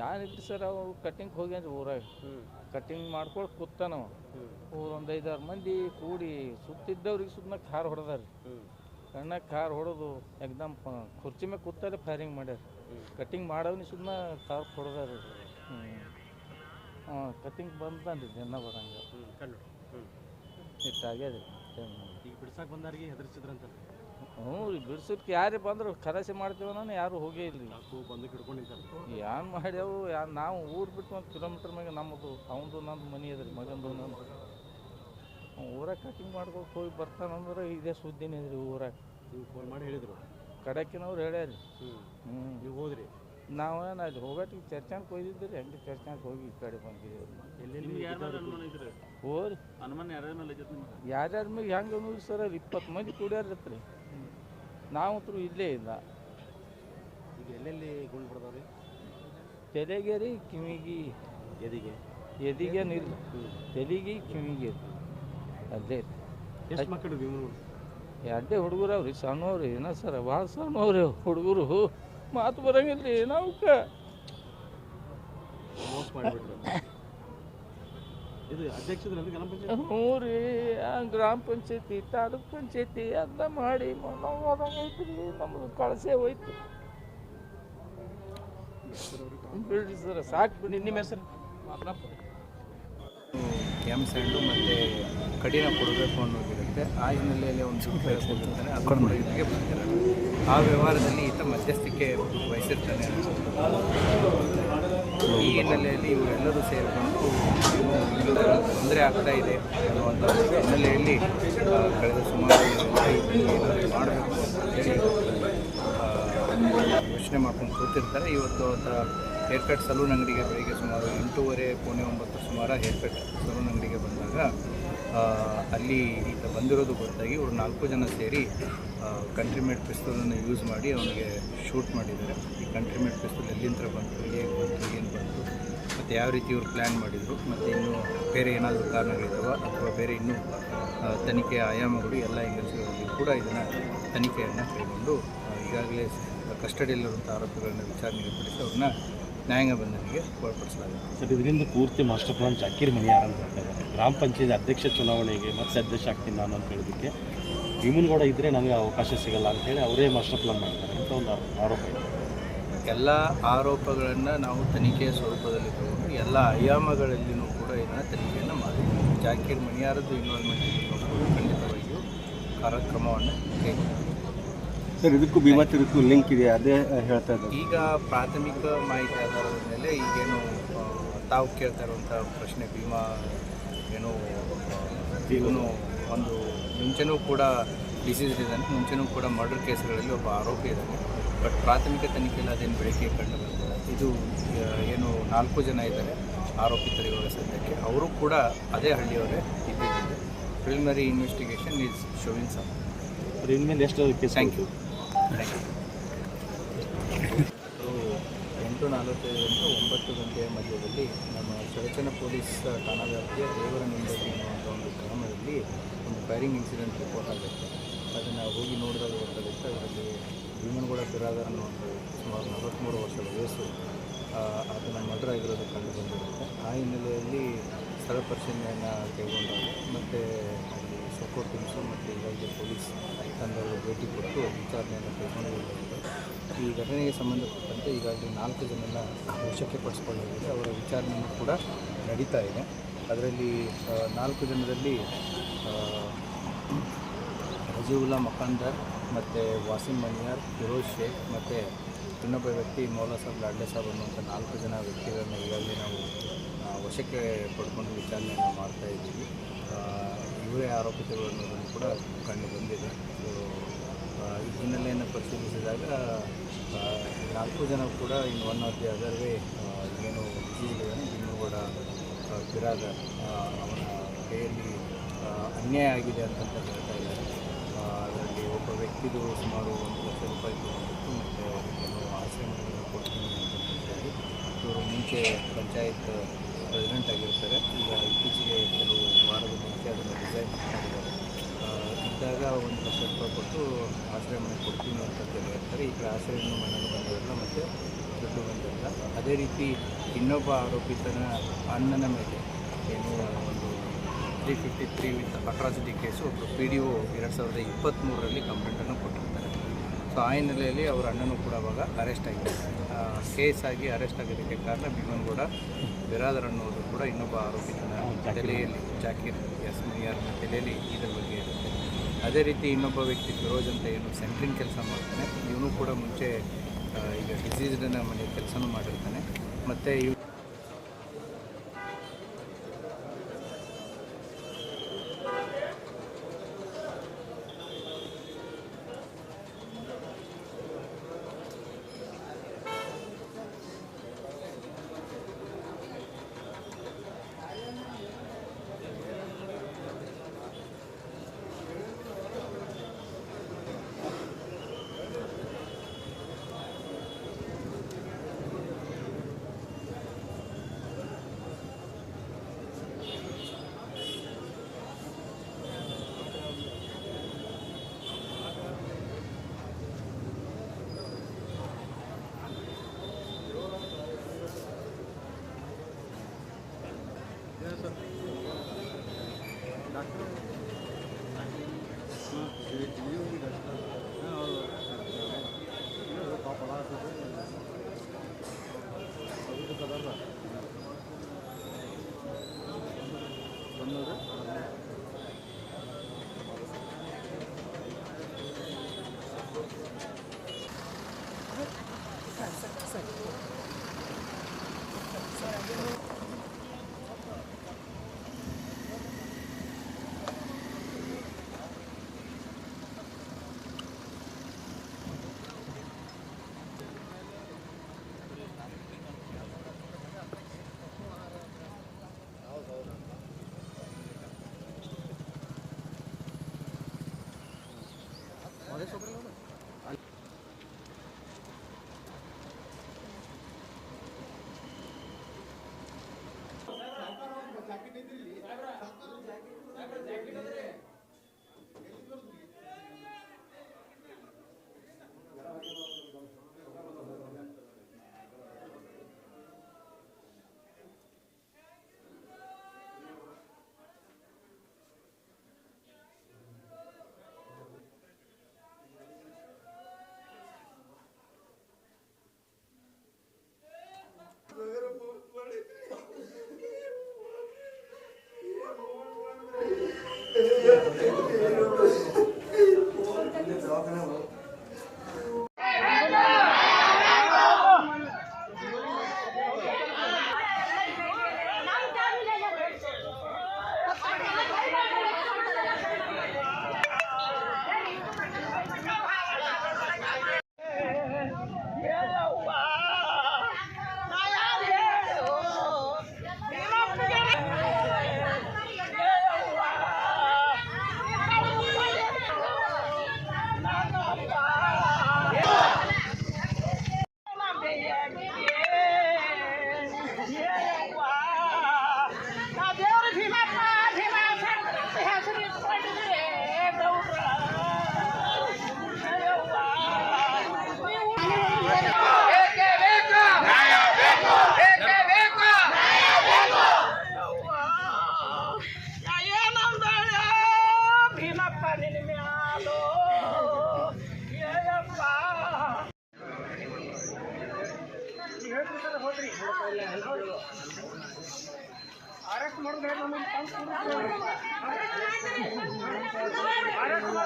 ಯಾರಿಲ್ರಿ sir ಅವ್ರು cutting ಹೋಗ್ಯಾನ್ರಿ ಊರಾಗ. Cutting ಮಾಡ್ಕೊಂಡು ಕೂತಾನವ ಊರ್ ಒಂದು ಐದಾರು ಮಂದಿ ಕೂಡಿ ಸುತ್ತಿದ್ದವ್ರಿಗೆ ಸುಮ್ಮನೆ ಕಾರ್ ಹೊಡೆದಾರ. ಕಣ್ಣಾಗ ಕಾರ್ ಹೊಡೆದು ಎಕ್ದಮ್ ಕುರ್ಚಿ ಮೇಲೆ ಕೂತಾರೆ ಫೈರಿಂಗ್ ಮಾಡ್ಯಾರ. ಕಟಿಂಗ್ ಮಾಡವ್ನಿ ಸುಮ್ಮನೆ ಕಾರ್ ಹೊಡೆದಾರ. ಹಾಂ ಕಟಿಂಗ್ ಬಂದಾನ್ರಿ ಜನ ಬರಂಗ. ಆಗ್ಯದ್ರಿ. ಈಗ ಬಿಡ್ಸಕ್ಕೆ ಬಂದವ್ರಿಗೆ ಹೆದರ್ಸಿದ್ರಂತ ಹ್ಞೂ ರೀ ಬಿಡ್ಸೋದಕ್ಕೆ ಯಾರೇ ಬಂದರು ಕರೆಸಿ ಮಾಡ್ತೀವಿ ನಾನು ಯಾರು ಹೋಗೇ ಇಲ್ಲ ರೀ ಬಂದು ಏನು ಮಾಡ್ಯಾವು ಯಾ ನಾವು ಊರು ಬಿಟ್ಟು ಒಂದು ಕಿಲೋಮೀಟ್ರ್ ಮ್ಯಾಗ ನಮ್ಮದು ಅವನದು ನಂದು ಮನೆ ಅದ ರೀ ಮಗಂದು ನಂದು. ಊರಾಗ ಕಟಿಂಗ್ ಮಾಡ್ಕೊಂಡು ಹೋಗಿ ಬರ್ತಾನಂದ್ರೆ ಇದೇ ಸುದ್ದಿನೇ ಇದ್ರಿ ಊರಾಗ. ನೀವು ಫೋನ್ ಮಾಡಿ ಹೇಳಿದ್ರು. ಕಡಕಿನವ್ರು ಹೇಳ್ಯಾರಿ. ಹ್ಞೂ ಈಗ ನೀವು ಹೋದ್ರಿ. ನಾವೇನು ಅಲ್ಲಿ ಹೋಗಟ್ಟಿಗೆ ಚರ್ಚಾನ್ಗೆ ಹೋಗಿದ್ದೆ ರೀ ಹಂಗೆ ಚರ್ಚಾನ್ಗೆ ಹೋಗಿ ಈ ಕಡೆ ಬಂದಿದ್ದೀವಿ ಎಲ್ಲೆಲ್ಲಿ ಹೋರಿ. ಯಾರ ಮೇಲೆ ಯಾರ್ಯಾರ ಮ್ಯಾಗ ಹೆಂಗೆ ಅನ್ನೋದು ಸರ್ ಅಲ್ಲಿ ಇಪ್ಪತ್ತು ಮಂದಿ ಕೂಡ್ಯಾರತ್ರಿ ನಾವಂತೂ ಇಲ್ಲೇ ಇಲ್ಲ. ಈಗ ಎಲ್ಲೆಲ್ಲಿ ಗುಂಡು ಬಿಡ್ದವ್ರಿ ತಲೆಗೆ ರೀ ಕಿವಿಗೆ. ಎದಿಗೆ? ಎದಿಗೆ ನಿಲ್ಲ ತಲೆಗೆ ಕಿವಿಗೆ. ಅದೇ. ಎಷ್ಟು ಮಕ್ಕಳು ಭೀಮನು ಎರಡೇ ಹುಡುಗರು ಅವ್ರಿ ಸಣ್ಣವ್ರಿ ಏನೋ ಸರ್ ಭಾಳ ಸಣ್ಣವ್ರಿ ಹುಡುಗರು. ಮಾತು ಬರಂಗಿಲ್ಲ ರೀ ನಾವ್ಕ ಮೋಸ ಮಾಡಿಬಿಟ್ರು ಇದು ಅಧ್ಯಕ್ಷದ್ರಲ್ಲಿ ಗ್ರಾಮ ಪಂಚಾಯತ್ ಹ್ಞೂ ರೀ ಗ್ರಾಮ ಪಂಚಾಯತಿ? ತಾಲೂಕ್ ಪಂಚಾಯತಿ ಎಲ್ಲ ಮಾಡಿ ಐತಿ ರೀ ನಮ್ಮದು ಕಳಸೆ ಹೋಯ್ತು. ಬಿಡ್ರಿ ಸರ್ ಸಾಕು ಬಿಡಿ ನಿಮ್ಮ ಹೆಸರು? ಎಂ ಸ್ಯಾಂಡು ಮತ್ತು ಕಠಿಣ ಕೊಡಬೇಕು ಅನ್ನೋದಿರುತ್ತೆ. ಆ ಹಿನ್ನೆಲೆಯಲ್ಲಿ ಒಂದು ದುಡ್ಡು ಅದು ಕೂಡ ಇದಕ್ಕೆ ಬರ್ತಾರೆ ಆ ವ್ಯವಹಾರದಲ್ಲಿ ಈತ ಮಧ್ಯಸ್ಥಿಕೆ ವಹಿಸಿರ್ತಾನೆ ಈ ಹಿನ್ನೆಲೆಯಲ್ಲಿ ಇವರೆಲ್ಲರೂ ಸೇರಿಕೊಂಡು ತೊಂದರೆ ಆಗ್ತಾ ಇದೆ ಅನ್ನುವಂಥ ಹಿನ್ನೆಲೆಯಲ್ಲಿ ಕಳೆದ ಸುಮಾರು ಏನಾದರೂ ಮಾಡಬೇಕು ಅಂತೇಳಿ ಯೋಚನೆ ಮಾಡ್ಕೊಂಡು ಕೂತಿರ್ತಾರೆ. ಇವತ್ತು ಆತ ಹೇರ್ ಕಟ್ ಸಲೂನ್ ಅಂಗಡಿಗೆ ಬೆಳಿಗ್ಗೆ ಸುಮಾರು ಎಂಟೂವರೆ, ಪೋಣೆ ಒಂಬತ್ತು ಸುಮಾರು ಹೇರ್ ಕಟ್ ಸಲೂನ್ ಅಂಗಡಿಗೆ ಬಂದಾಗ ಅಲ್ಲಿ ಈತ ಬಂದಿರೋದು ಗೊತ್ತಾಗಿ ಇವರು ನಾಲ್ಕು ಜನ ಸೇರಿ ಕಂಟ್ರಿಮೇಡ್ ಪಿಸ್ತೂಲನ್ನು ಯೂಸ್ ಮಾಡಿ ಅವನಿಗೆ ಶೂಟ್ ಮಾಡಿದ್ದಾರೆ. ಈ ಕಂಟ್ರಿಮೇಡ್ ಪಿಸ್ತೂಲ್ ಎಲ್ಲಿಂದ ಬಂತು ಹೇಗೆ ಬಂತು, ಏನು ಬಂತು, ಮತ್ತು ಯಾವ ರೀತಿ ಇವರು ಪ್ಲ್ಯಾನ್ ಮಾಡಿದರು, ಮತ್ತು ಇನ್ನೂ ಬೇರೆ ಏನಾದರೂ ಕಾರಣಗಳಿದ್ದಾವೆ ಅಥವಾ ಬೇರೆ ಇನ್ನೂ ತನಿಖೆ ಆಯಾಮಗಳು ಎಲ್ಲ ಇಂಗಲ್ಸ್ಗಳಲ್ಲಿ ಕೂಡ ಇದನ್ನು ತನಿಖೆಯನ್ನು ಕೈಗೊಂಡು ಈಗಾಗಲೇ ಕಸ್ಟಡಿಯಲ್ಲಿರುವಂಥ ಆರೋಪಿಗಳನ್ನು ವಿಚಾರಣೆಗೆ ಪಡಿಸಿ ಅವ್ರನ್ನ ನ್ಯಾಯಾಂಗ ಬಂಧನಕ್ಕೆ ಒಳಪಡಿಸಲಾಗಿದೆ ಸರ್ ಇದರಿಂದ ಪೂರ್ತಿ ಮಾಸ್ಟರ್ ಪ್ಲಾನ್ ಜಾಕೀರ್ ಮನಿ ಯಾರು ಅಂತ ಗ್ರಾಮ ಪಂಚಾಯತ್ ಅಧ್ಯಕ್ಷ ಚುನಾವಣೆಗೆ ಮತ್ತೆ ಅಧ್ಯಕ್ಷ ಆಗ್ತೀನಿ ನಾನು ಅಂತ ಹೇಳೋದಕ್ಕೆ ಭೀಮನಗೌಡ ಇದ್ದರೆ ನನಗೆ ಅವಕಾಶ ಸಿಗಲ್ಲ ಅಂತೇಳಿ ಅವರೇ ಮಾಸ್ಟರ್ ಪ್ಲಾನ್ ಮಾಡ್ತಾರೆ ಅಂತ ಒಂದು ಆರೋಪ ಇದೆ. ಎಲ್ಲ ಆರೋಪಗಳನ್ನು ನಾವು ತನಿಖೆಯ ಸ್ವರೂಪದಲ್ಲಿ ತಗೊಂಡು ಎಲ್ಲ ಆಯಾಮಗಳಲ್ಲಿನೂ ಕೂಡ ಇದನ್ನು ತನಿಖೆಯನ್ನು ಮಾಡಿದ್ದೀವಿ ಜಾಕೀರ್ ಮನಿಯಾರದ್ದು ಇನ್ವಾಲ್ವ್ಮೆಂಟ್ ಖಂಡಿತವಾಗಿಯೂ ಕಾರ್ಯಕ್ರಮವನ್ನು ಕೈಗೊಂಡಿದ್ದೀವಿ ಸರ್ ಇದಕ್ಕೂ ಭೀಮಾ ಇದಕ್ಕೂ ಲಿಂಕ್ ಇದೆ ಅದೇ ಹೇಳ್ತಾ ಇದ್ದಾರೆ ಈಗ ಪ್ರಾಥಮಿಕ ಮಾಹಿತಿ ಆಧಾರದ ಮೇಲೆ ಈಗೇನು ತಾವು ಕೇಳ್ತಾ ಇರುವಂಥ ಪ್ರಶ್ನೆ ಭೀಮಾ ಏನು ಇವನು ಒಂದು ಮುಂಚೆನೂ ಕೂಡ ಡಿಸೀಸ್ ಇದ್ದಾನೆ ಮುಂಚೆನೂ ಕೂಡ ಮರ್ಡರ್ ಕೇಸ್ಗಳಲ್ಲಿ ಒಬ್ಬ ಆರೋಪಿ ಇದ್ದಾನೆ. ಬಟ್ ಪ್ರಾಥಮಿಕ ತನಿಖೆಯಲ್ಲಿ ಅದೇನು ಬೆಳಕಿಗೆ ಕಂಡು ಬಂದಿಲ್ಲ ಇದು ಏನು ನಾಲ್ಕು ಜನ ಇದ್ದಾರೆ ಆರೋಪಿ ಇವಾಗ ಸದ್ಯಕ್ಕೆ. ಅವರು ಕೂಡ ಅದೇ ಹಳ್ಳಿಯವರೇ ಇದ್ದಿದ್ದಿದೆ preliminary investigation is showing some ಇನ್ಮೇಲೆ ಎಷ್ಟು ಕೇಸ್ ಥ್ಯಾಂಕ್ ಯು ಎಂಟು ನಲವತ್ತೈದರಿಂದ ಒಂಬತ್ತು ಗಂಟೆಯ ಮಧ್ಯದಲ್ಲಿ ನಮ್ಮ ಸರಚನ ಪೊಲೀಸ್ ಠಾಣಾ ವ್ಯಾಪ್ತಿಯ ದೇವರ ನಿಂಬಲ್ಲಿ ಅನ್ನುವಂಥ ಒಂದು ಗ್ರಾಮದಲ್ಲಿ ಒಂದು ಫೈರಿಂಗ್ ಇನ್ಸಿಡೆಂಟ್ ರಿಪೋರ್ಟ್ ಆಗುತ್ತೆ. ಅದನ್ನು ಹೋಗಿ ನೋಡಿದಾಗ ಗೊತ್ತಾಗುತ್ತೆ, ಅದರಲ್ಲಿ ಭೀಮನಗೌಡ ಬಿರಾದರ್ ಅನ್ನೋ ಒಂದು ಸುಮಾರು ನಲವತ್ತ್ಮೂರು ವರ್ಷದ ವಯಸ್ಸು ಅದನ್ನು ಮರ್ಡರ್ ಆಗಿರೋದು ಕಂಡು ಬಂದಿರುತ್ತೆ. ಆ ಹಿನ್ನೆಲೆಯಲ್ಲಿ ಸ್ಥಳ ಪರಿಶೀಲನೆಯನ್ನು ಕೈಗೊಂಡಾಗ ಮತ್ತು ಅಲ್ಲಿ ಸೊಕೋ ಟೀಮ್ಸು ಮತ್ತು ಇಲಾಖೆ ಪೊಲೀಸ್ ತಂಡಗಳು ಭೇಟಿ ಕೊಟ್ಟು ವಿಚಾರಣೆಯನ್ನು ಕೈಗೊಂಡಿದ್ದಾರೆ ಈ ಘಟನೆಗೆ ಸಂಬಂಧಪಟ್ಟಂತೆ ಈಗಾಗಲೇ ನಾಲ್ಕು ಜನನ ವಶಕ್ಕೆ ಪಡಿಸ್ಕೊಳ್ಳಲಾಗಿದೆ. ಅವರ ವಿಚಾರಣೆಯೂ ಕೂಡ ನಡೀತಾ ಇದೆ. ಅದರಲ್ಲಿ ನಾಲ್ಕು ಜನರಲ್ಲಿ ಅಜೀವುಲ್ಲಾ ಮಖಾಂದರ್ ಮತ್ತು ವಾಸಿಂ ಮನಿಯಾರ್, ಫಿರೋಜ್ ಶೇಖ್ ಮತ್ತು ಇನ್ನೊಬ್ಬ ವ್ಯಕ್ತಿ ಮೌಲಾ ಸಾಬ್ ಲಾಡ್ಲೆ ಸಾಬ್ ಅನ್ನುವಂಥ ನಾಲ್ಕು ಜನ ವ್ಯಕ್ತಿಗಳನ್ನು ಈಗಾಗಲೇ ನಾವು ವಶಕ್ಕೆ ಪಡ್ಕೊಂಡು ವಿಚಾರಣೆಯನ್ನು ಮಾಡ್ತಾ ಇದ್ದೀವಿ. ಇವರೇ ಆರೋಪಿತರು ಅನ್ನೋದನ್ನು ಕೂಡ ಕಂಡು ಬಂದಿದೆ. ಸೊ ಈ ಹಿನ್ನೆಲೆಯನ್ನು ಪರಿಶೀಲಿಸಿದಾಗ ನಾಲ್ಕು ಜನ ಕೂಡ ಇನ್ನು one of the other way ಏನು ವಿಜಯಗಳಿದ್ದಾನೆ ಕೂಡ ಬಿರಾದ ಅವನ ಕೈಯಲ್ಲಿ ಅನ್ಯಾಯ ಆಗಿದೆ ಅಂತಂತ ಹೇಳ್ತಾ ಇದ್ದಾರೆ. ಅದರಲ್ಲಿ ಒಬ್ಬ ವ್ಯಕ್ತಿದು ಸುಮಾರು ಒಂದು ಲಕ್ಷ ರೂಪಾಯಿ ತೊಗೊಂಡಿತ್ತು ಮತ್ತು ಏನು ಆಶ್ರಮಗಳನ್ನು ಕೊಡ್ತೀನಿ ಅಂತ ಹೇಳಿ ಇವರು ಮುಂಚೆ ಪಂಚಾಯತ್ ಪ್ರೆಸಿಡೆಂಟ್ ಆಗಿರ್ತಾರೆ. ಈಗ ಇತ್ತೀಚೆಗೆ ಕೆಲವು ವಾರದ ಮುಂಚೆ ಅದನ್ನು ಡಿಸೈನ್ ಮಾಡಿದ್ದಾರೆ. ಇದ್ದಾಗ ಒಂದು ಲಕ್ಷ ರೂಪಾಯಿ ಕೊಟ್ಟು ಆಶ್ರಯ ಮನೆ ಕೊಡ್ತೀನಿ ಅಂತ ಕೇಳಿರ್ತಾರೆ ಕಡೆ ಆಶ್ರಯ ಮನೆಗೆ ಬಂದಿರಲ್ಲ, ಮತ್ತು ದುಡ್ಡು ಬಂದಿರಲ್ಲ. ಅದೇ ರೀತಿ ಇನ್ನೊಬ್ಬ ಆರೋಪಿತನ ಅಣ್ಣನ ಮೇಲೆ ಏನು ಒಂದು three fifty three with atrocity case ಒಬ್ಬರು ಪಿ ಡಿ ಒ ಎರಡು ಸಾವಿರದ ಇಪ್ಪತ್ತ್ಮೂರರಲ್ಲಿ ಕಂಪ್ಲೇಂಟನ್ನು ಕೊಟ್ಟಿರ್ತಾರೆ. ಸೊ ಆ ಹಿನ್ನೆಲೆಯಲ್ಲಿ ಅವರ ಅಣ್ಣನೂ ಕೂಡ ಅವಾಗ ಅರೆಸ್ಟ್ ಆಗಿದ್ದಾರೆ ಕೇಸ್ ಆಗಿ ಅರೆಸ್ಟ್ ಆಗಿದ್ದಕ್ಕೆ ಕಾರಣ ಭೀಮನ್ಗೌಡ ಬಿರಾದರ್ ಅನ್ನೋದು ಕೂಡ ಇನ್ನೊಬ್ಬ ಆರೋಪಿತನ ತಲೆಯಲ್ಲಿ, ಜಾಕಿರ್ ಎಸ್ ಯಾರನ್ನ ತಲೆಯಲ್ಲಿ ಇದರ ಬಗ್ಗೆ ಇರುತ್ತೆ. ಅದೇ ರೀತಿ ಇನ್ನೊಬ್ಬ ವ್ಯಕ್ತಿ ಫಿರೋಜ್ ಅಂತ ಏನು ಸೆಂಟ್ರಿಂಗ್ ಕೆಲಸ ಮಾಡ್ತಾನೆ. ಇವನು ಕೂಡ ಮುಂಚೆ ಈಗ ಡಿಸೀಸ್ಡ್ ಮನೆ ಕೆಲಸನೂ ಮಾಡಿರ್ತಾನೆ. ಮತ್ತು ಇವ್ भारत